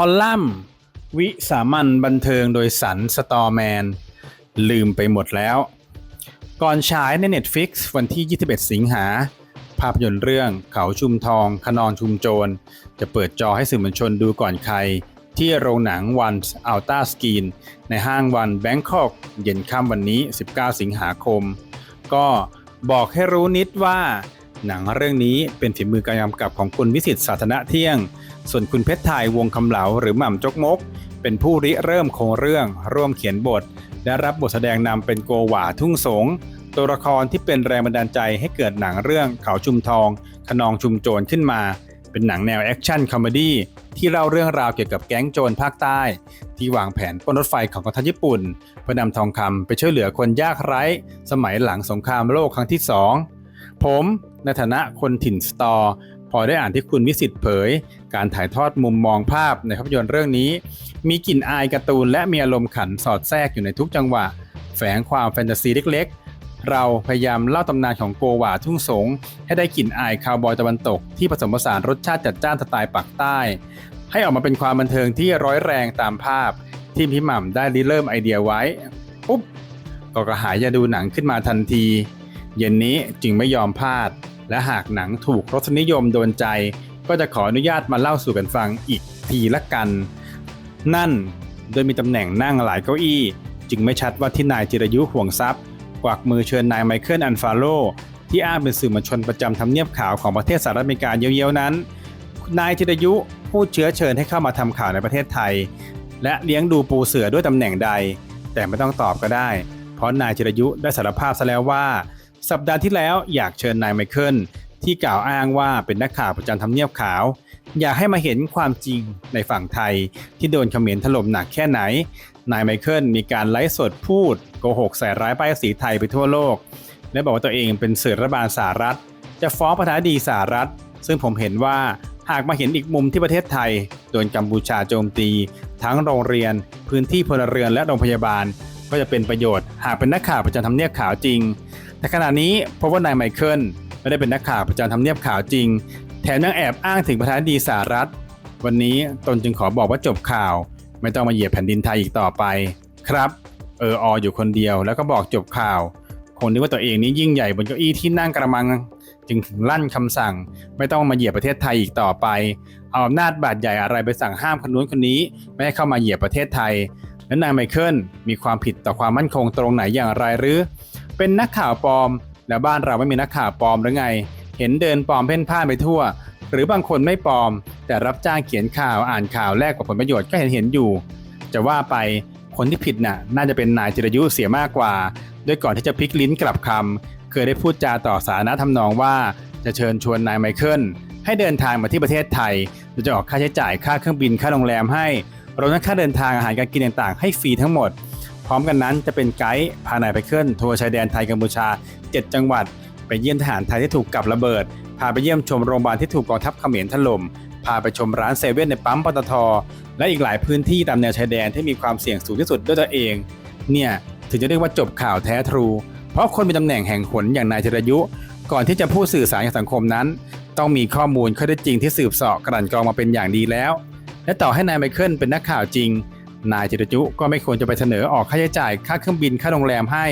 คอลัมน์ วิสามันบันเทิงโดยสันสตอแมน ลืมไปหมดแล้ว ก่อนฉายใน Netflix วันที่ 21 สิงหา ภาพยนตร์เรื่องเขาชุมทอง ขนองชุมโจร จะเปิดจอให้สื่อมวลชนดูก่อนใคร ที่โรงหนังวันอัลต้าสกรีน ในห้างวันแบงคอกเย็นค่ำวันนี้ 19 สิงหาคม ก็บอกให้รู้นิดว่า หนังเรื่องนี้เป็นฝีมือการกำกับของคุณวิสิตสาธารณะเที่ยง ส่วนคุณเพชรไทยวงคำเหลาหรือหม่ำจกมก เป็นผู้ริเริ่มโครงเรื่อง ร่วมเขียนบท และรับบทแสดงนำเป็นโกหวาทุ่งสงตัวละครที่เป็นแรงบันดาลใจให้เกิดหนังเรื่องเขาชุมทอง ขนองชุมโจรขึ้นมา เป็นหนังแนวแอคชั่นคอมเมดี้ที่เล่าเรื่องราวเกี่ยวกับแก๊งโจรภาคใต้ ที่วางแผนปล้นรถไฟของกองทัพญี่ปุ่นเพื่อนำทองคำไปช่วยเหลือคนยากไร้ สมัยหลังสงครามโลกครั้งที่สอง ผมในฐานะคนถิ่นสตอร์พอได้อ่านที่คุณวิสิตเผย การถ่ายทอดมุมมองภาพในภาพยนตร์เรื่องนี้ มีกลิ่นอายการ์ตูนและมีอารมณ์ขันสอดแทรกอยู่ในทุกจังหวะ แฝงความแฟนตาซีเล็กๆ เราพยายามเล่าตำนานของโกวาทุ่งสง ให้ได้กลิ่นอายคาวบอยตะวันตก ที่ผสมผสานรสชาติจัดจ้านสไตล์ปักใต้ ให้ออกมาเป็นความบันเทิงที่ร้อยแรงตามภาพ ที่พี่หม่ำได้ริเริ่มไอเดียไว้ปุ๊บก็กระหายจะดูหนังขึ้นมาทันที เย็นนี้จึงไม่ยอมพลาด และหากหนังถูกรสนิยมโดนใจ ก็จะขออนุญาตมาเล่าสู่กันฟังอีกทีละกัน นั่นโดยมีตำแหน่งนั่งหลายเก้าอี้ จึงไม่ชัดว่าที่นายจิรยุห่วงทรัพย์ กวักมือเชิญนายไมเคิลอันฟาโลที่อ้างเป็นสื่อมวลชนประจำทำเนียบข่าวของประเทศสหรัฐอเมริกาเยียวๆนั้น นายจิรยุพูดเชื้อเชิญให้เข้ามาทำข่าวในประเทศไทย และเลี้ยงดูปูเสือด้วยตำแหน่งใด แต่ไม่ต้องตอบก็ได้ เพราะนายจิรยุได้สารภาพซะแล้วว่า สัปดาห์ที่แล้วอยากเชิญนายไมเคิลที่กล่าวอ้างว่าเป็นนักข่าวประจำทำเนียบขาว อยากให้มาเห็นความจริงในฝั่งไทยที่โดนเขมรถล่มหนักแค่ไหน นายไมเคิลมีการไลฟ์สดพูดโกหกใส่ร้ายป้ายสีไทยไปทั่วโลก และบอกว่าตัวเองเป็นสื่อรัฐบาลสหรัฐ จะฟ้องประธานาธิบดีสหรัฐ ซึ่งผมเห็นว่าหากมาเห็นอีกมุมที่ประเทศไทย โดนกัมพูชาโจมตี ทั้งโรงเรียน พื้นที่พลเรือนและโรงพยาบาล ก็จะเป็นประโยชน์ หากเป็นนักข่าวประจำทำเนียบขาวจริง ขณะนี้พบว่านายไมเคิลไม่ได้เป็นนักข่าวประจำทำเนียบข่าวจริง แถมยังแอบอ้างถึงประธานาธิบดีสหรัฐ วันนี้ตนจึงขอบอกว่าจบข่าว ไม่ต้องมาเหยียบแผ่นดินไทยอีกต่อไป ครับ เออออยู่คนเดียวแล้วก็บอกจบข่าวคงนึกว่าตัวเองนี้ยิ่งใหญ่บนเก้าอี้ที่นั่งกระมังจึงถึงลั่นคำสั่ง ไม่ต้องมาเหยียบประเทศไทยอีกต่อไป เอาอำนาจบาดใหญ่อะไรไปสั่งห้ามคนนู้นคนนี้ ไม่ให้เข้ามาเหยียบประเทศไทยและนายไมเคิลมีความผิดต่อความมั่นคงตรงไหนอย่างไรหรือ เป็นนักข่าวปลอม แล้วบ้านเราไม่มีนักข่าวปลอมหรือไง เห็นเดินปลอมเพ่นพ่านไปทั่ว หรือบางคนไม่ปลอม แต่รับจ้างเขียนข่าวอ่านข่าวแลกกับผลประโยชน์ก็เห็นเห็นอยู่ จะว่าไปคนที่ผิดน่ะ น่าจะเป็นนายจิรยุเสียมากกว่าด้วยก่อนที่จะพลิกลิ้นกลับคำเคยได้พูดจาต่อสาธารณะทำนองว่าจะเชิญชวนนายไมเคิลให้เดินทางมาที่ประเทศไทยโดยจะออกค่าใช้จ่ายค่าเครื่องบินค่าโรงแรมให้รวมทั้งค่าเดินทางอาหารการกินต่างๆ ให้ฟรีทั้งหมด พร้อมกันนั้นจะเป็นไกด์พานายไมเคิลทัวร์ชายแดนไทยกัมพูชา 7 จังหวัด ไปเยี่ยมทหารไทยที่ถูกกับระเบิด พาไปเยี่ยมชมโรงพยาบาลที่ถูกกองทัพเขมรถล่ม พาไปชมร้านเซเว่นในปั๊มปตท และอีกหลายพื้นที่ตามแนวชายแดนที่มีความเสี่ยงสูงที่สุดด้วยตัวเอง เนี่ยถึงจะเรียกว่าจบข่าวแท้ทรู เพราะคนมีตำแหน่งแห่งหนอย่างนายจรยุ ก่อนที่จะพูดสื่อสารกับสังคมนั้น ต้องมีข้อมูลข้อเท็จจริงที่สืบเสาะกลั่นกรองมาเป็นอย่างดีแล้ว และต่อให้นายไมเคิลเป็นนักข่าวจริง นายจรยุก็ไม่ควรจะไปเสนอออกค่าใช้จ่ายค่าเครื่องบินค่าโรงแรมให้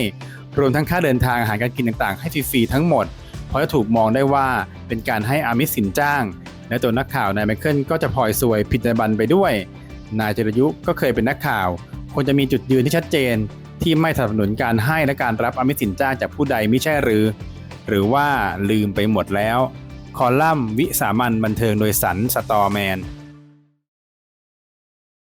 รวมทั้งค่าเดินทางอาหารการกินต่างๆ ให้ฟรีๆทั้งหมด เพราะจะถูกมองได้ว่าเป็นการให้อามิสสินจ้าง และตัวนักข่าวนายไมเคิลก็จะพลอยซวยผิดในบันไปด้วย นายจรยุก็เคยเป็นนักข่าวควรจะมีจุดยืนที่ชัดเจน ที่ไม่สนับสนุนการให้และการรับอามิสสินจ้างจากผู้ใดไม่ใช่หรือ หรือว่าลืมไปหมดแล้ว คอลัมน์วิสามันบันเทิงโดยสันสตอแมน